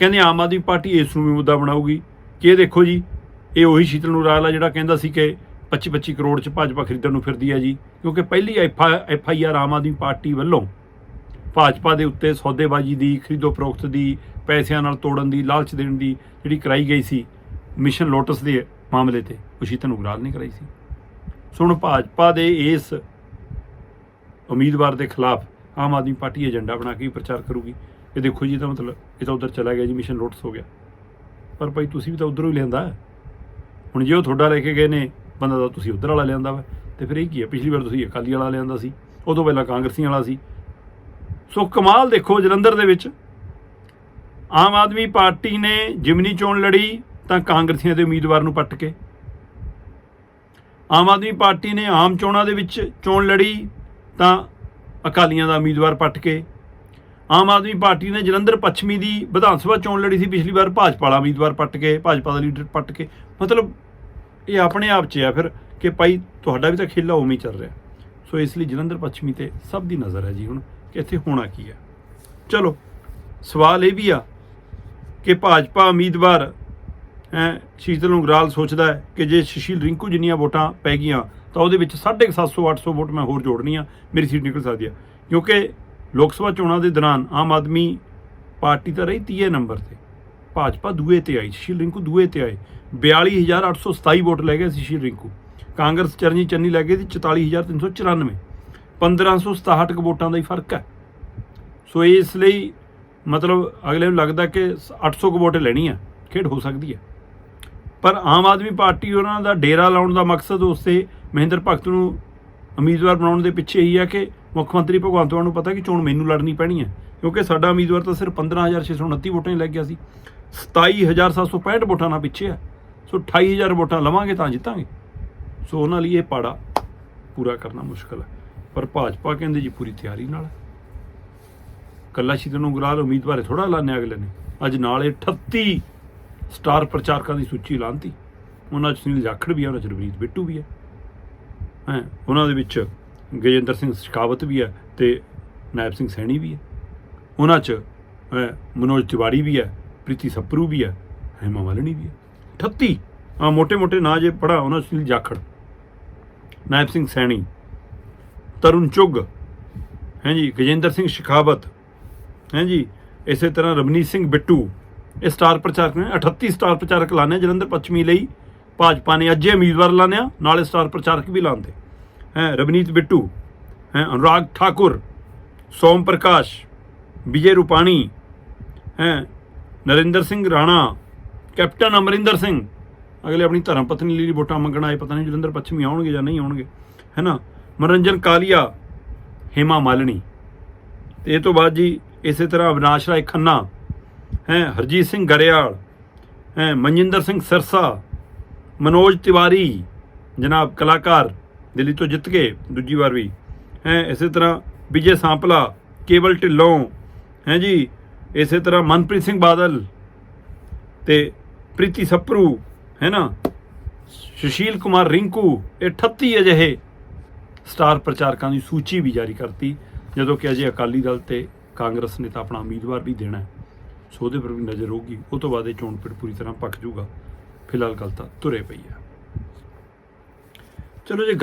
ਕਹਿੰਦੇ ਆਮ ਆਦਮੀ ਪਾਰਟੀ ਇਸ ਨੂੰ ਵੀ ਮੁੱਦਾ ਬਣਾਊਗੀ ਕਿ ਇਹ ਦੇਖੋ ਜੀ, ਇਹ ਉਹੀ ਸ਼ੀਤਲ ਨੂਰਾਲ ਆ ਜਿਹੜਾ ਕਹਿੰਦਾ ਸੀ ਕਿ 25 25 ਕਰੋੜ ਚ ਭਾਜਪਾ ਖਰੀਦਣ ਨੂੰ ਫਿਰਦੀ ਹੈ ਜੀ। ਕਿਉਂਕਿ ਪਹਿਲੀ F I R Aam Aadmi party ਵੱਲੋਂ ਭਾਜਪਾ ਦੇ ਉੱਤੇ ਸੌਦੇਬਾਜ਼ੀ ਦੀ, ਖਰੀਦੋ ਫਰੋਖਤ ਦੀ, ਪੈਸਿਆਂ ਨਾਲ ਤੋੜਨ ਦੀ, ਲਾਲਚ ਦੇਣ ਦੀ ਜਿਹੜੀ ਕਰਾਈ ਗਈ ਸੀ, ਮਿਸ਼ਨ ਲੋਟਸ ਦੇ ਮਾਮਲੇ ਤੇ, ਉਹ ਸ਼ੀਤਲ ਨੂਰਾਲ ਨੇ ਕਰਾਈ ਸੀ। ਸੋ ਹੁਣ ਭਾਜਪਾ ਦੇ ਇਸ ਉਮੀਦਵਾਰ ਦੇ ਖਿਲਾਫ ਆਮ ਆਦਮੀ ਪਾਰਟੀ ਏਜੰਡਾ ਬਣਾ ਕੇ ਪ੍ਰਚਾਰ ਕਰੂਗੀ। ਇਹ ਦੇਖੋ ਜੀ ਤਾਂ ਮਤਲਬ ਇਹ ਤਾਂ ਉਧਰ ਚਲਾ ਗਿਆ ਜੀ ਮਿਸ਼ਨ ਲੋਟਸ ਹੋ ਗਿਆ। ਪਰ ਭਾਈ ਤੁਸੀਂ ਵੀ ਤਾਂ ਉਧਰੋਂ ਹੀ ਲਿਆਂਦਾ ਹੁਣ ਜੇ ਉਹ ਤੁਹਾਡਾ ਲੈ ਕੇ ਗਏ ਨੇ, ਬੰਦਾ ਤਾਂ ਤੁਸੀਂ ਉਧਰ ਵਾਲਾ ਲਿਆਂਦਾ ਵਾ। ਤੇ ਫਿਰ ਇਹ ਕੀ ਹੈ, ਪਿਛਲੀ ਵਾਰ ਤੁਸੀਂ ਅਕਾਲੀ ਵਾਲਾ ਲਿਆਂਦਾ ਸੀ ਉਦੋਂ ਪਹਿਲਾਂ ਕਾਂਗਰਸੀਆਂ ਵਾਲਾ ਸੀ। ਸੋ ਕਮਾਲ ਦੇਖੋ ਜਲੰਧਰ ਦੇ ਵਿੱਚ। ਆਮ ਆਦਮੀ ਪਾਰਟੀ ਨੇ ਜਿਮਨੀ ਚੋਣ ਲੜੀ, ਤਾਂ ਕਾਂਗਰਸੀਆਂ ਦੇ ਉਮੀਦਵਾਰ ਨੂੰ ਪੱਟ ਕੇ। ਆਮ ਆਦਮੀ ਪਾਰਟੀ ਨੇ ਆਮ ਚੋਣਾਂ ਦੇ ਵਿੱਚ ਚੋਣ ਲੜੀ, ਤਾਂ ਅਕਾਲੀਆਂ ਦਾ ਉਮੀਦਵਾਰ ਪੱਟ ਕੇ। ਆਮ ਆਦਮੀ ਪਾਰਟੀ ਨੇ ਜਲੰਧਰ ਪੱਛਮੀ ਦੀ ਵਿਧਾਨ ਸਭਾ ਚੋਣ ਲੜੀ ਸੀ, ਪਿਛਲੀ ਵਾਰ ਭਾਜਪਾ ਵਾਲਾ ਉਮੀਦਵਾਰ ਪੱਟ ਕੇ, ਭਾਜਪਾ ਦਾ ਲੀਡਰ ਪੱਟ ਕੇ। ਮਤਲਬ ਇਹ ਆਪਣੇ ਆਪ 'ਚ ਆ ਫਿਰ ਕਿ ਭਾਈ ਤੁਹਾਡਾ ਵੀ ਤਾਂ ਖੇਲਾ ਉਵੇਂ ਹੀ ਚੱਲ ਰਿਹਾ। ਸੋ ਇਸ ਲਈ ਜਲੰਧਰ ਪੱਛਮੀ ਤੇ ਸਭ ਦੀ ਨਜ਼ਰ ਹੈ ਜੀ ਹੁਣ ਕਿ ਇੱਥੇ ਹੋਣਾ ਕੀ ਹੈ। ਚਲੋ, ਸਵਾਲ ਇਹ ਵੀ ਆ ਕਿ ਭਾਜਪਾ ਉਮੀਦਵਾਰ, ਹੈ, ਸ਼ੀਤਲ ਉਂਗਰਾਲ ਸੋਚਦਾ ਹੈ ਕਿ ਜੇ ਸੁਸ਼ੀਲ ਰਿੰਕੂ ਜਿੰਨੀਆਂ ਵੋਟਾਂ ਪੈ ਗਈਆਂ ਤਾਂ ਉਹਦੇ ਵਿੱਚ 750 800 ਵੋਟ ਮੈਂ ਹੋਰ ਜੋੜਨੀ ਆ ਮੇਰੀ ਸੀਟ ਨਿਕਲ ਸਕਦੀ ਆ। ਕਿਉਂਕਿ ਲੋਕ ਸਭਾ ਚੋਣਾਂ ਦੇ ਦੌਰਾਨ ਆਮ ਆਦਮੀ ਪਾਰਟੀ ਤਾਂ ਰਹੀ ਤੀਏ ਨੰਬਰ ਤੇ। ਭਾਜਪਾ ਦੂਏ ਤੇ ਆਈ, ਸੁਸ਼ੀਲ ਰਿੰਕੂ ਦੂਏ ਤੇ ਆਏ। 42827 ਵੋਟ ਲੈ ਗਏ ਸੀ ਸੁਸ਼ੀਲ ਰਿੰਕੂ। ਕਾਂਗਰਸ ਚਰਨੀ ਚੰਨੀ ਲੈ ਗਏ ਸੀ 44394 1567 ਕੁ ਵੋਟਾਂ ਦਾ ਹੀ ਫ਼ਰਕ ਹੈ। ਸੋ ਇਸ ਲਈ ਮਤਲਬ ਅਗਲੇ ਨੂੰ ਲੱਗਦਾ ਕਿ 800 ਕੁ ਵੋਟ ਲੈਣੀ ਆ ਖੇਡ ਹੋ ਸਕਦੀ ਹੈ। ਪਰ ਆਮ ਆਦਮੀ ਪਾਰਟੀ ਉਹਨਾਂ ਦਾ ਡੇਰਾ ਲਾਉਣ ਦਾ ਮਕਸਦ ਉਸੇ ਮਹਿੰਦਰ ਭਗਤ ਨੂੰ ਉਮੀਦਵਾਰ ਬਣਾਉਣ ਦੇ ਪਿੱਛੇ ਹੀ ਹੈ ਕਿ ਮੁੱਖ ਮੰਤਰੀ ਭਗਵੰਤ ਮਾਨ ਨੂੰ ਪਤਾ ਕਿ ਚੋਣ ਮੈਨੂੰ ਲੜਨੀ ਪੈਣੀ ਹੈ, ਕਿਉਂਕਿ ਸਾਡਾ ਉਮੀਦਵਾਰ ਤਾਂ ਸਿਰਫ 15629 ਵੋਟਾਂ ਹੀ ਲੱਗ ਗਿਆ ਸੀ। 27765 ਵੋਟਾਂ ਨਾਲ ਪਿੱਛੇ ਆ ਸੋ 28000 ਵੋਟਾਂ ਲਵਾਂਗੇ ਤਾਂ ਜਿੱਤਾਂਗੇ। ਸੋ ਉਹਨਾਂ ਲਈ ਇਹ ਪਾੜਾ ਪੂਰਾ ਕਰਨਾ ਮੁਸ਼ਕਲ ਹੈ। ਪਰ ਭਾਜਪਾ ਕਹਿੰਦੇ ਜੀ ਪੂਰੀ ਤਿਆਰੀ ਨਾਲ ਹੈ। ਕੱਲਾ ਸ਼ੀਤਲ ਨੂੰ ਗੁਰਾਲ ਉਮੀਦਵਾਰ ਥੋੜਾ ਲਾਣੇ ਅਗਲੇ ਨੇ। ਅੱਜ ਨਾਲੇ 38 ਸਟਾਰ ਪ੍ਰਚਾਰਕਾਂ ਦੀ ਸੂਚੀ ਲਾਂਤੀ ਉਹਨਾਂ 'ਚ ਸੁਨੀਲ ਜਾਖੜ ਵੀ ਹੈ, ਉਹਨਾਂ 'ਚ ਰਵਨੀਤ ਬਿੱਟੂ ਵੀ ਹੈ। ਹੈ, ਉਹਨਾਂ ਦੇ ਵਿੱਚ ਗਜਿੰਦਰ ਸਿੰਘ ਸ਼ਿਕਾਵਤ ਵੀ ਹੈ ਤੇ ਨਾਇਬ ਸਿੰਘ ਸੈਣੀ ਵੀ ਹੈ। ਉਹਨਾਂ 'ਚ ਮਨੋਜ ਤਿਵਾੜੀ ਵੀ ਹੈ, ਪ੍ਰੀਤੀ ਸੱਪਰੂ ਵੀ ਹੈ, ਹਿਮਾ ਵਾਲਣੀ ਵੀ ਹੈ। 38 ਆ ਮੋٹے-ਮੋٹے ਨਾਂ ਜੇ ਪੜਾ ਉਹਨਾਂ ਸੁਨੀਲ ਜਾਖੜ। ਨਾਇਬ ਸਿੰਘ ਸੈਣੀ। ਤਰੁਣ ਚੁੱਗ। ਹੈ ਜੀ, ਗਜਿੰਦਰ ਸਿੰਘ ਸ਼ਿਕਾਵਤ। ਹੈ ਜੀ, ਇਸੇ ਤਰ੍ਹਾਂ ਰਮਨੀਤ ਸਿੰਘ ਬਿੱਟੂ। ਇਹ ਸਟਾਰ ਪ੍ਰਚਾਰਕ ਨੇ 38 ਸਟਾਰ ਪ੍ਰਚਾਰਕ ਲਾਣੇ ਜਲੰਧਰ ਪੱਛਮੀ ਲਈ। ਭਾਜਪਾ ਨੇ ਅੱਜੇ ਉਮੀਦਵਾਰ ਲਾਣਿਆ ਨਾਲੇ ਸਟਾਰ ਪ੍ਰਚਾਰਕ ਵੀ ਲਾਉਂਦੇ। ਹੈ ਰਵਨੀਤ ਬਿੱਟੂ ਹੈ ਅਨੁਰਾਗ ਠਾਕੁਰ ਸੋਮ ਪ੍ਰਕਾਸ਼ ਵਿਜੇ ਰੂਪਾਣੀ ਹੈ ਨਰਿੰਦਰ ਸਿੰਘ ਰਾਣਾ ਕੈਪਟਨ ਅਮਰਿੰਦਰ ਸਿੰਘ ਅਗਲੇ ਆਪਣੀ ਧਰਮ ਪਤਨੀ ਲਈ ਵੋਟਾਂ ਮੰਗਣ ਆਏ ਪਤਾ ਨਹੀਂ ਜਲੰਧਰ ਪੱਛਮੀ ਆਉਣਗੇ ਜਾਂ ਨਹੀਂ ਆਉਣਗੇ ਹੈ ਨਾ ਮਨੋਰੰਜਨ ਕਾਲੀਆ ਹੇਮਾ ਮਾਲਣੀ ਤੇ ਇਹ ਤੋਂ ਬਾਅਦ ਜੀ ਇਸੇ ਤਰ੍ਹਾਂ ਅਵਿਨਾਸ਼ ਰਾਏ ਖੰਨਾ ਹੈ ਹਰਜੀਤ ਸਿੰਘ ਗਰੇਵਾਲ ਹੈ ਮਨਜਿੰਦਰ ਸਿੰਘ ਸਰਸਾ ਮਨੋਜ ਤਿਵਾਰੀ ਜਨਾਬ ਕਲਾਕਾਰ ਦਿੱਲੀ ਤੋਂ ਜਿੱਤ ਕੇ ਦੂਜੀ ਵਾਰ ਵੀ। ਹੈ, ਇਸੇ ਤਰ੍ਹਾਂ ਵਿਜੇ ਸਾਂਪਲਾ, ਕੇਵਲ ਢਿੱਲੋਂ। ਹੈ ਜੀ, ਇਸੇ ਤਰ੍ਹਾਂ ਮਨਪ੍ਰੀਤ ਸਿੰਘ ਬਾਦਲ ਤੇ ਪ੍ਰੀਤੀ ਸੱਪਰੂ, ਹੈ ਨਾ? ਸੁਸ਼ੀਲ ਕੁਮਾਰ ਰਿੰਕੂ, ਇਹ 38 ਅਜਿਹੇ ਸਟਾਰ ਪ੍ਰਚਾਰਕਾਂ ਦੀ ਸੂਚੀ ਵੀ ਜਾਰੀ ਕਰਤੀ, ਜਦੋਂ ਕਿ ਅਜੇ ਅਕਾਲੀ ਦਲ ਤੇ ਕਾਂਗਰਸ ਨੇ ਤਾਂ ਆਪਣਾ ਉਮੀਦਵਾਰ ਵੀ ਦੇਣਾ ਸੋ ਉਹਦੇ ਪਰ ਵੀ ਨਜ਼ਰ ਹੋਊਗੀ। ਉਹ ਤੋਂ ਬਾਅਦ ਇਹ ਚੋਣ ਪਿੜ ਪੂਰੀ ਤਰ੍ਹਾਂ ਪੱਕ ਜਾਊਗਾ। ਫਿਲਹਾਲ ਗੱਲ ਤਾਂ ਤੁਰੇ ਪਈ ਆ ਚਲੋ ਜੇ ਗੱਲ